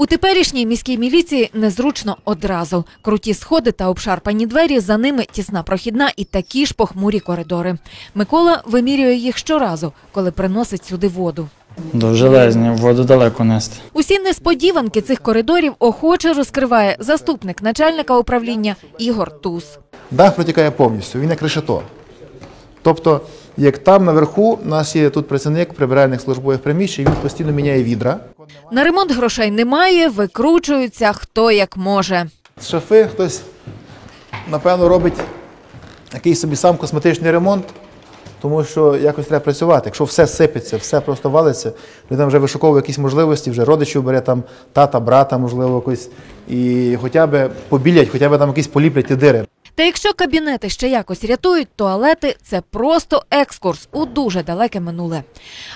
У теперішній міській міліції незручно одразу. Круті сходи та обшарпані двері, за ними тісна прохідна і такі ж похмурі коридори. Микола вимірює їх щоразу, коли приносить сюди воду. Довжелезні, воду далеко нести. Усі несподіванки цих коридорів охоче розкриває заступник начальника управління Ігор Туз. Дах протікає повністю, він як решето. Тобто, як там наверху, у нас є тут працівник прибиральних службових приміщень, він постійно міняє відра. На ремонт грошей немає, викручуються хто як може. З шафи хтось, напевно, робить якийсь собі сам косметичний ремонт, тому що якось треба працювати. Якщо все сипеться, все просто валиться, людина вже вишуковує якісь можливості, вже родичів бере там тата, брата, можливо, якось, і хоча б побілять, хоча б там якісь поліплять ті дири. Та якщо кабінети ще якось рятують, туалети це просто екскурс у дуже далеке минуле.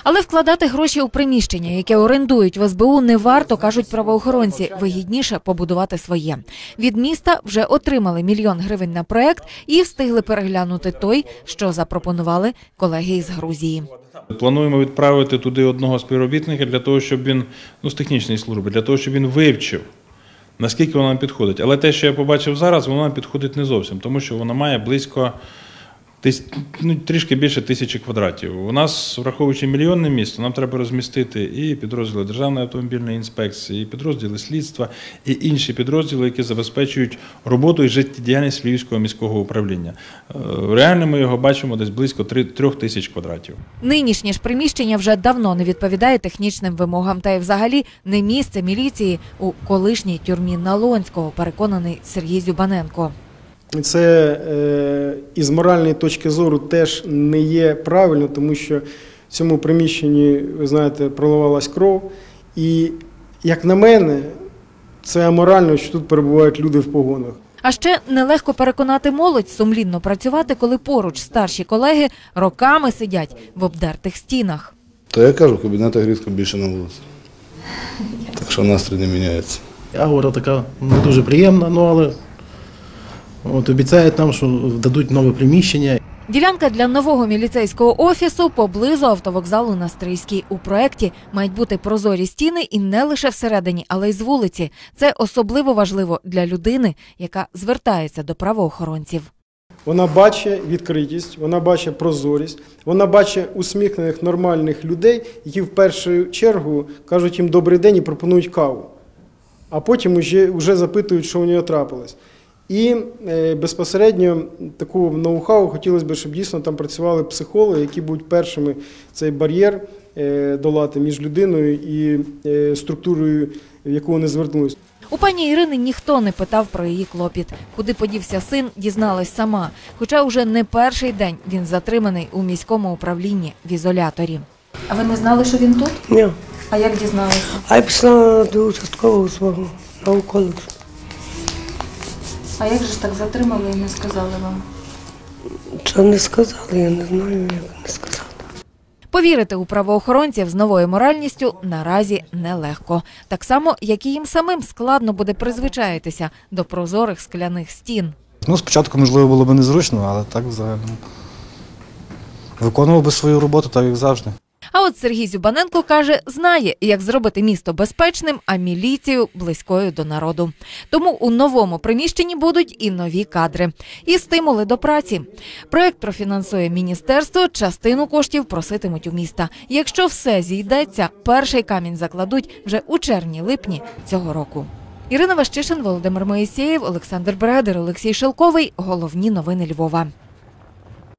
Але вкладати гроші у приміщення, яке орендують в СБУ, не варто, кажуть правоохоронці. Вигідніше побудувати своє. Від міста вже отримали мільйон гривень на проект і встигли переглянути той, що запропонували колеги із Грузії. Плануємо відправити туди одного співробітника для того, щоб він ну з технічної служби, для того, щоб він вивчив. Наскільки вона підходить. Але те, що я побачив зараз, воно нам підходить не зовсім, тому що вона має близько тис- ну, трішки більше тисячі квадратів. У нас, враховуючи мільйонне місто, нам треба розмістити і підрозділи Державної автомобільної інспекції, і підрозділи слідства, і інші підрозділи, які забезпечують роботу і життєдіяльність Львівського міського управління. Е, Реально ми його бачимо десь близько трьох тисяч квадратів. Нинішнє ж приміщення вже давно не відповідає технічним вимогам, та й взагалі не місце міліції у колишній тюрмі Налонського, переконаний Сергій Зюбаненко. Це е, із моральної точки зору теж не є правильно, тому що в цьому приміщенні, ви знаєте, проливалась кров. І, як на мене, це аморально, що тут перебувають люди в погонах. А ще нелегко переконати молодь сумлінно працювати, коли поруч старші колеги роками сидять в обдертих стінах. То я кажу, в кабінетах рідко більше на вулиці. Так що настрій не міняється. Агора така не дуже приємна, ну але от обіцяють нам, що дадуть нове приміщення. Ділянка для нового міліцейського офісу поблизу автовокзалу на Стрийській. У проєкті мають бути прозорі стіни і не лише всередині, але й з вулиці. Це особливо важливо для людини, яка звертається до правоохоронців. Вона бачить відкритість, вона бачить прозорість, вона бачить усміхнених нормальних людей, які в першу чергу кажуть їм добрий день і пропонують каву, а потім вже, вже запитують, що у нього трапилось. І е, безпосередньо таку ноу-хау хотілося б, щоб дійсно там працювали психологи, які будуть першими цей бар'єр е, долати між людиною і е, структурою, в яку вони звернулись. У пані Ірини ніхто не питав про її клопіт. Куди подівся син, дізналась сама. Хоча уже не перший день він затриманий у міському управлінні в ізоляторі. А ви не знали, що він тут? Ні. А як дізналися? А я пішла до участкового свого на околицю. А як же ж так затримали і не сказали вам? Що не сказали, я не знаю, як не сказали. Повірити у правоохоронців з новою моральністю наразі нелегко. Так само, як і їм самим складно буде призвичаїтися до прозорих скляних стін. Ну, спочатку, можливо, було б незручно, але так взагалі. Виконував би свою роботу, так як завжди. А от Сергій Зюбаненко каже, знає, як зробити місто безпечним, а міліцію близькою до народу. Тому у новому приміщенні будуть і нові кадри, і стимули до праці. Проект профінансує міністерство, частину коштів проситимуть у міста. Якщо все зійдеться, перший камінь закладуть вже у червні-липні цього року. Ірина Ващишин, Володимир Моїсеєв, Олександр Бредер, Олексій Шелковий. Головні новини Львова.